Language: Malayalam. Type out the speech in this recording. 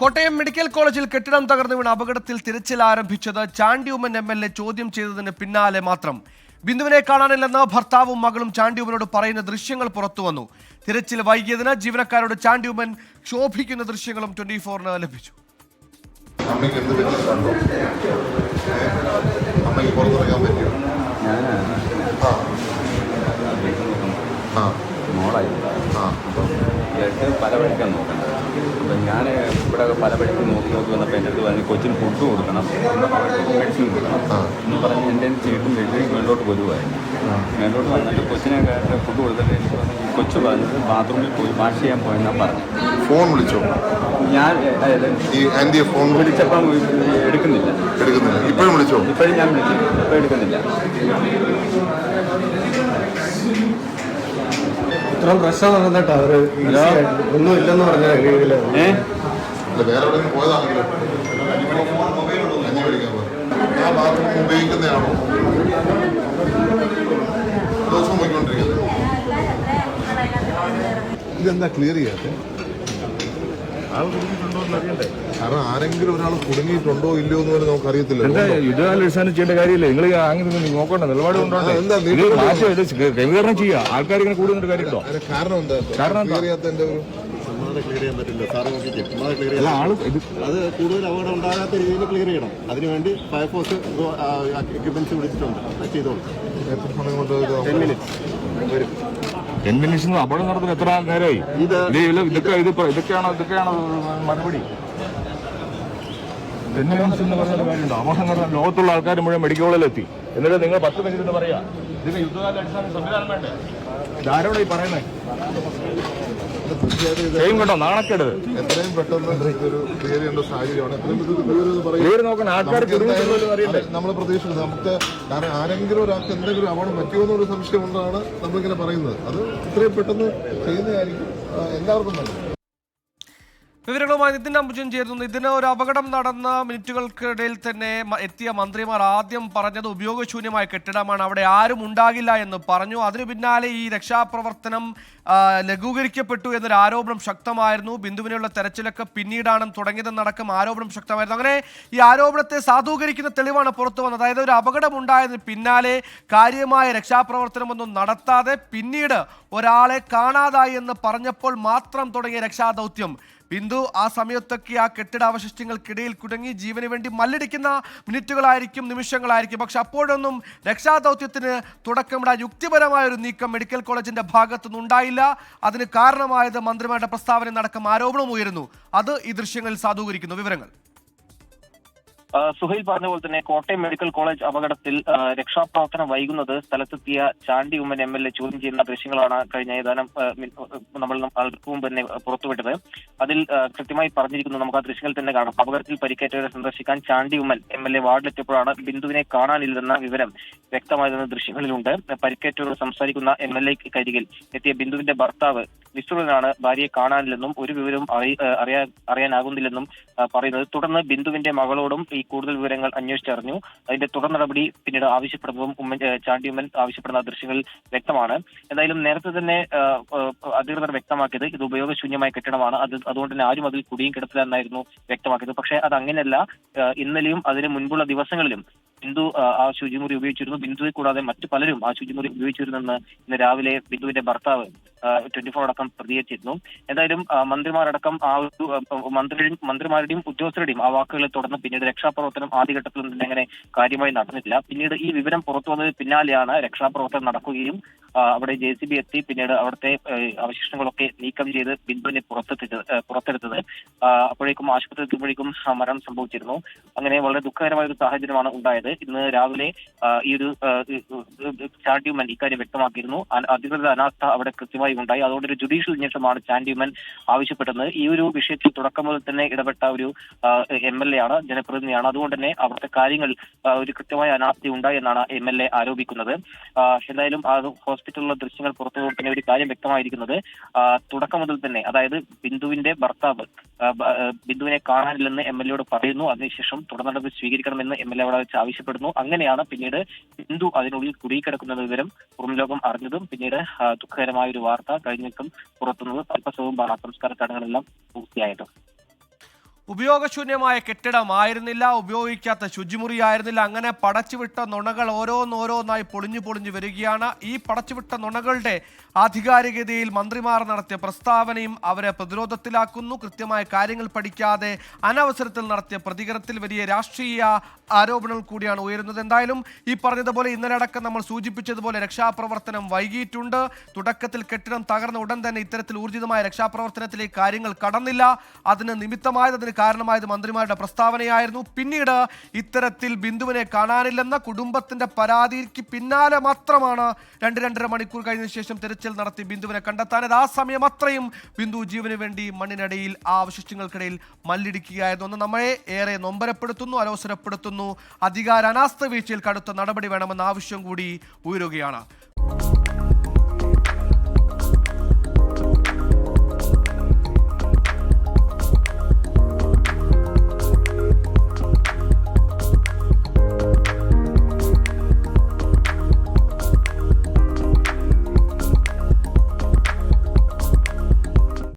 കോട്ടയം മെഡിക്കൽ കോളേജിൽ കെട്ടിടം തകർന്നു വീണ അപകടത്തിൽ തിരച്ചിൽ ആരംഭിച്ചത് ചാണ്ടിയുമൻ ഉമ്മൻ എം എൽ എ ചോദ്യം ചെയ്തതിന് പിന്നാലെ മാത്രം. ബിന്ദുവിനെ കാണാനില്ലെന്ന് ഭർത്താവും മകളും ചാണ്ടിയുമനോട് ഉമ്മനോട് പറയുന്ന ദൃശ്യങ്ങൾ പുറത്തു വന്നു. തിരച്ചിൽ വൈകിയതിന് ജീവനക്കാരോട് ചാണ്ടിയുമൻ ഉമ്മൻ ക്ഷോഭിക്കുന്ന ദൃശ്യങ്ങളും ട്വന്റി ഫോറിന് ലഭിച്ചു. പല വഴിക്കാണ് നോക്കേണ്ടത് അപ്പം ഞാൻ ഇവിടെ പല വഴിക്ക് നോക്കി നോക്കി വന്നപ്പോൾ എന്റെ അടുത്ത് പറഞ്ഞ് കൊച്ചിന് ഫുഡ് കൊടുക്കണം. മെഡിസിൻ കൊടുക്കണം. എന്ന് പറഞ്ഞ് എന്റെ ചേട്ടും വെള്ളി മേലോട്ട് വരുവായിരുന്നു മേലോട്ട് വന്നിട്ട് കൊച്ചിനെ ഫുഡ് കൊടുത്തിട്ട് എനിക്ക് പറഞ്ഞു, കൊച്ചു പറഞ്ഞത് ബാത്റൂമിൽ പോയി വാഷ് ചെയ്യാൻ പോയെന്നാണ് പറഞ്ഞു ഫോൺ വിളിച്ചോ? ഞാൻ അതായത് ഈ ഫോൺ വിളിച്ചപ്പം എടുക്കുന്നില്ല. എടുക്കുന്നില്ല. ഇപ്പോഴും വിളിച്ചോ? ഇപ്പോഴും ഞാൻ വിളിച്ചു ഇപ്പോൾ എടുക്കുന്നില്ല. ഇത്രയും പ്രശ്നം നടന്നിട്ട് അവർ ഒന്നും ഇല്ലെന്ന് ഉപയോഗിക്കുന്നതാണോ ദിവസം ഇതെന്താ ക്ലിയർ ചെയ്യാത്തെ? ആൾ കുടുങ്ങിയിട്ടുണ്ടോ എന്ന് അറിയണ്ടേ? കാരണം ആരെങ്കിലും ഒരാൾ കുടുങ്ങിയിട്ടുണ്ടോ ഇല്ലയോ എന്ന് പോലും നമുക്ക് അറിയത്തില്ല എന്താ യുദ്ധകാലാടിസ്ഥാനം ചെയ്യേണ്ട കാര്യമില്ല? നിങ്ങൾ അങ്ങനെ നോക്കണ്ട നിലപാട് കൊണ്ടോട്ടെ. ക്രമീകരണം ചെയ്യുക. ആൾക്കാർ ഇങ്ങനെ കൂടുന്നൊരു കാര്യമുണ്ടോ? കാരണം എന്താ? കാരണം? ക്ലിയർ ഒരു ചുമ്മാതെ ക്ലിയർ ചെയ്യാൻ പറ്റില്ല. സാറ് നോക്കിയിട്ട് ക്ലിയർ അല്ല ചെയ്യാൻ അത് കൂടുതൽ അപകടം ഉണ്ടാകാത്ത രീതിയിൽ ക്ലിയർ ചെയ്യണം. അതിനുവേണ്ടി ഫയർഫോഴ്സ് എക്യുപ്മെന്റ്സ് വിളിച്ചിട്ടുണ്ട്. ചെയ്തോളൂ. ടെൻ മിനിറ്റ്സ് വരും? മിനിറ്റ്സ് അപകടം നടത്തുന്ന എത്ര നേരമായി? ഇതൊക്കെ ഇത് ഇതൊക്കെയാണോ ഇതൊക്കെയാണോ മറുപടി. എന്ന് കാര്യമുണ്ട്? അപകടം നടന്ന ലോകത്തുള്ള ആൾക്കാർ മുഴുവൻ മെഡിക്കൽ കോളേജിലെത്തി എന്നിട്ട് നിങ്ങൾ പത്ത് മിനിറ്റ് എന്ന് പറയാ. ഇതിന് യുദ്ധകാല അടിസ്ഥാന സംവിധാനം വേണ്ടേ? ഇതാരോടെ ഈ പറയുന്നത് ചെയ്യും കേട്ടോ നാണക്കേട്. എത്രയും പെട്ടെന്ന് ഇതൊരു ക്ലിയർ ചെയ്യേണ്ട സാഹചര്യമാണ്. എത്രയും ക്ലിയർ നോക്കണം ആൾക്കാർ അറിയണ്ടേ നമ്മൾ പ്രതീക്ഷിക്കുന്നത് നമുക്ക് കാരണം ആരെങ്കിലും ഒരാൾക്ക് എന്തെങ്കിലും അപകടം പറ്റുമോ എന്നൊരു സംശയം കൊണ്ടാണ് നമ്മളിങ്ങനെ പറയുന്നത്. അത് ഇത്രയും പെട്ടെന്ന് ചെയ്യുന്നതായിരിക്കും. എല്ലാവർക്കും നല്ലത്. വിവരങ്ങളുമായി നിതിൻ അംബുജൻ ചേരുന്നു. ഇതിന് ഒരു അപകടം നടന്ന മിനിറ്റുകൾക്കിടയിൽ തന്നെ എത്തിയ മന്ത്രിമാർ ആദ്യം പറഞ്ഞത് ഉപയോഗശൂന്യമായ കെട്ടിടമാണ്. അവിടെ ആരും ഉണ്ടാകില്ല എന്ന് പറഞ്ഞു. അതിനു പിന്നാലെ ഈ രക്ഷാപ്രവർത്തനം ലഘൂകരിക്കപ്പെട്ടു എന്നൊരു ആരോപണം ശക്തമായിരുന്നു. ബിന്ദുവിനുള്ള തെരച്ചിലൊക്കെ പിന്നീടാണ് തുടങ്ങിയതെന്നടക്കം ആരോപണം ശക്തമായിരുന്നു. അങ്ങനെ ഈ ആരോപണത്തെ സാധൂകരിക്കുന്ന തെളിവാണ് പുറത്തു വന്നത്. അതായത് ഒരു അപകടമുണ്ടായതിന് പിന്നാലെ കാര്യമായ രക്ഷാപ്രവർത്തനമൊന്നും നടത്താതെ പിന്നീട് ഒരാളെ കാണാതായി എന്ന് പറഞ്ഞപ്പോൾ മാത്രം തുടങ്ങിയ രക്ഷാദൗത്യം. ബിന്ദു ആ സമയത്തൊക്കെ ആ കെട്ടിടാവശിഷ്ടങ്ങൾക്കിടയിൽ കുടുങ്ങി ജീവന് വേണ്ടി മല്ലടിക്കുന്ന മിനിറ്റുകളായിരിക്കും നിമിഷങ്ങളായിരിക്കും. പക്ഷെ അപ്പോഴൊന്നും രക്ഷാദൗത്യത്തിന് തുടക്കമിടാൻ യുക്തിപരമായ ഒരു നീക്കം മെഡിക്കൽ കോളേജിന്റെ ഭാഗത്തുനിന്ന് ഉണ്ടായില്ല അതിന് കാരണമായത് മന്ത്രിമാരുടെ പ്രസ്താവന നടക്കം ആരോപണം ഉയരുന്നു. അത് ഈ ദൃശ്യങ്ങളിൽ സാധൂകരിക്കുന്നു. വിവരങ്ങൾ. സുഹൈൽ പറഞ്ഞ പോലെ തന്നെ കോട്ടയം മെഡിക്കൽ കോളേജ് അപകടത്തിൽ രക്ഷാപ്രവർത്തനം വൈകുന്നത് സ്ഥലത്തെത്തിയ Chandy Oommen M L A ചോദ്യം ചെയ്യുന്ന ദൃശ്യങ്ങളാണ് കഴിഞ്ഞ ഏതാനും നമ്മൾ ആൾക്ക് മുമ്പ് തന്നെ പുറത്തുവിട്ടത്. അതിൽ കൃത്യമായി പറഞ്ഞിരിക്കുന്നു. നമുക്ക് ആ ദൃശ്യങ്ങൾ തന്നെ കാണാം. അപകടത്തിൽ പരിക്കേറ്റവരെ സന്ദർശിക്കാൻ Chandy Oommen M L A വാർഡിലെത്തിയപ്പോഴാണ് ബിന്ദുവിനെ കാണാനില്ലെന്ന വിവരം. വ്യക്തമായതെന്ന ദൃശ്യങ്ങളിലുണ്ട്. പരിക്കേറ്റവർ സംസാരിക്കുന്ന എം എൽ എ കരികിൽ എത്തിയ ബിന്ദുവിന്റെ ഭർത്താവ് വിസ്തൃതനാണ് ഭാര്യയെ കാണാനില്ലെന്നും ഒരു വിവരവും അറിയാ അറിയാനാകുന്നില്ലെന്നും പറയുന്നത്. തുടർന്ന് ബിന്ദുവിന്റെ മകളോടും ഈ കൂടുതൽ വിവരങ്ങൾ അന്വേഷിച്ചറിഞ്ഞു. അതിന്റെ തുടർ നടപടി പിന്നീട് ആവശ്യപ്പെടുന്നതും ഉമ്മൻ ചാണ്ടി ഉമ്മൻ ആവശ്യപ്പെടുന്ന ദൃശ്യങ്ങളിൽ വ്യക്തമാണ്. എന്തായാലും നേരത്തെ തന്നെ അധികൃതർ വ്യക്തമാക്കിയത് ഇത് ഉപയോഗശൂന്യമായ കെട്ടിടമാണ്. അത് അതുകൊണ്ട് തന്നെ ആരും അതിൽ കുടിയും കിടത്തില്ല എന്നായിരുന്നു വ്യക്തമാക്കിയത്. പക്ഷേ അത് അങ്ങനെയല്ല ഇന്നലെയും അതിന് മുൻപുള്ള ദിവസങ്ങളിലും ബിന്ദു ആ, ശുചിമുറി ഉപയോഗിച്ചിരുന്നു. ബിന്ദുവെ കൂടാതെ മറ്റു പലരും ആ ശുചിമുറി ഉപയോഗിച്ചിരുന്നെന്ന് ഇന്ന് രാവിലെ ബിന്ദുവിന്റെ ഭർത്താവ് ട്വന്റി ഫോർ അടക്കം പ്രതികരിച്ചിരുന്നു. എന്തായാലും മന്ത്രിമാരടക്കം ആ ഒരു മന്ത്രിയുടെയും മന്ത്രിമാരുടെയും ഉദ്യോഗസ്ഥരുടെയും ആ വാക്കുകളെ തുടർന്ന് പിന്നീട് രക്ഷാപ്രവർത്തനം ആദ്യഘട്ടത്തിൽ തന്നെ അങ്ങനെ കാര്യമായി നടന്നിട്ടില്ല പിന്നീട് ഈ വിവരം പുറത്തു വന്നതിന് പിന്നാലെയാണ് രക്ഷാപ്രവർത്തനം നടക്കുകയും അവിടെ ജെ സി ബി എത്തി. പിന്നീട് അവിടുത്തെ അവശിഷ്ടങ്ങളൊക്കെ നീക്കം ചെയ്ത് ബിന്ദുവിനെ പുറത്തെത്തിച്ചത് പുറത്തെടുത്തത്. അപ്പോഴേക്കും ആശുപത്രി എത്തുമ്പോഴേക്കും മരണം സംഭവിച്ചിരുന്നു. അങ്ങനെ വളരെ ദുഃഖകരമായ ഒരു സാഹചര്യമാണ് ഉണ്ടായത്. ഇന്ന് രാവിലെ ഈ ഒരു ചാണ്ടിയുമൻ ഇക്കാര്യം വ്യക്തമാക്കിയിരുന്നു. അധികൃത അനാസ്ഥ അവിടെ കൃത്യമായി ഉണ്ടായി. അതുകൊണ്ട് ഒരു ജുഡീഷ്യൽ അന്വേഷണമാണ് ചാണ്ടിയുമൻ ആവശ്യപ്പെട്ടത്. ഈ ഒരു വിഷയത്തിൽ തുടക്കം മുതൽ തന്നെ ഇടപെട്ട ഒരു എം എൽ എ ആണ് ജനപ്രതിനിധിയാണ്. അതുകൊണ്ട് തന്നെ അവിടുത്തെ കാര്യങ്ങൾ ഒരു കൃത്യമായ അനാസ്ഥ ഉണ്ടായി എന്നാണ് എം എൽ എ ആരോപിക്കുന്നത്. എന്തായാലും ഹോസ്പിറ്റലിലെ ദൃശ്യങ്ങൾ പുറത്തു തന്നെ ഒരു കാര്യം വ്യക്തമായിരിക്കുന്നത് തുടക്കം മുതൽ തന്നെ അതായത് ബിന്ദുവിന്റെ ഭർത്താവ് ബിന്ദുവിനെ കാണാനില്ലെന്ന് എം എൽ എയോട് പറയുന്നു അതിനുശേഷം തുടർ നടപടി സ്വീകരിക്കണമെന്ന് എം എൽ എ അവിടെ വെച്ച് ആവശ്യപ്പെടുന്നു. അങ്ങനെയാണ് പിന്നീട് ബിന്ദു അതിനുള്ളിൽ കുടുങ്ങിക്കിടക്കുന്ന വിവരം പുറം ലോകം അറിഞ്ഞതും പിന്നീട് ദുഃഖകരമായ ഒരു വാർത്ത കഴിഞ്ഞിട്ടും പുറത്തുനിന്ന് അല്പസവും സംസ്കാര ചടങ്ങുകളെല്ലാം പൂർത്തിയായത്. ഉപയോഗശൂന്യമായ കെട്ടിടമായിരുന്നില്ല ഉപയോഗിക്കാത്ത ശുചിമുറിയായിരുന്നില്ല. അങ്ങനെ പടച്ചുവിട്ട നുണകൾ ഓരോന്നോരോന്നായി പൊളിഞ്ഞു പൊളിഞ്ഞു വരികയാണ്. ഈ പടച്ചുവിട്ട നുണകളുടെ ആധികാരികതയിൽ മന്ത്രിമാർ നടത്തിയ പ്രസ്താവനയും അവരെ പ്രതിരോധത്തിലാക്കുന്നു. കൃത്യമായ കാര്യങ്ങൾ പഠിക്കാതെ അനവസരത്തിൽ നടത്തിയ പ്രതികരണത്തിൽ വലിയ രാഷ്ട്രീയ ആരോപണങ്ങൾ കൂടിയാണ് ഉയരുന്നത്. എന്തായാലും ഈ പറഞ്ഞതുപോലെ ഇന്നലെ അടക്കം നമ്മൾ സൂചിപ്പിച്ചതുപോലെ രക്ഷാപ്രവർത്തനം വൈകിയിട്ടുണ്ട്. തുടക്കത്തിൽ കെട്ടിടം തകർന്ന ഉടൻ തന്നെ ഇത്തരത്തിൽ ഊർജിതമായ രക്ഷാപ്രവർത്തനത്തിലേക്ക് കാര്യങ്ങൾ കടന്നില്ല. അതിന് നിമിത്തമായത് അതിന് കാരണമായത് മന്ത്രിമാരുടെ പ്രസ്താവനയായിരുന്നു. പിന്നീട് ഇത്തരത്തിൽ ബിന്ദുവിനെ കാണാനില്ലെന്ന കുടുംബത്തിന്റെ പരാതിക്ക് പിന്നാലെ മാത്രമാണ് രണ്ട് രണ്ടര മണിക്കൂർ കഴിഞ്ഞ ശേഷം തിരച്ചിൽ നടത്തി ബിന്ദുവിനെ കണ്ടെത്താനത് ആ സമയം അത്രയും ബിന്ദു ജീവന് വേണ്ടി മണ്ണിനടിയിൽ ആ അവശിഷ്ടങ്ങൾക്കിടയിൽ മല്ലിടിക്കുകയായിരുന്നു. ഒന്ന് നമ്മളെ ഏറെ നൊമ്പരപ്പെടുത്തുന്നു അലോസരപ്പെടുത്തുന്നു. അധികാര അനാസ്ഥ വീഴ്ചയിൽ കടുത്ത നടപടി വേണമെന്ന ആവശ്യം കൂടി ഉയരുകയാണ്.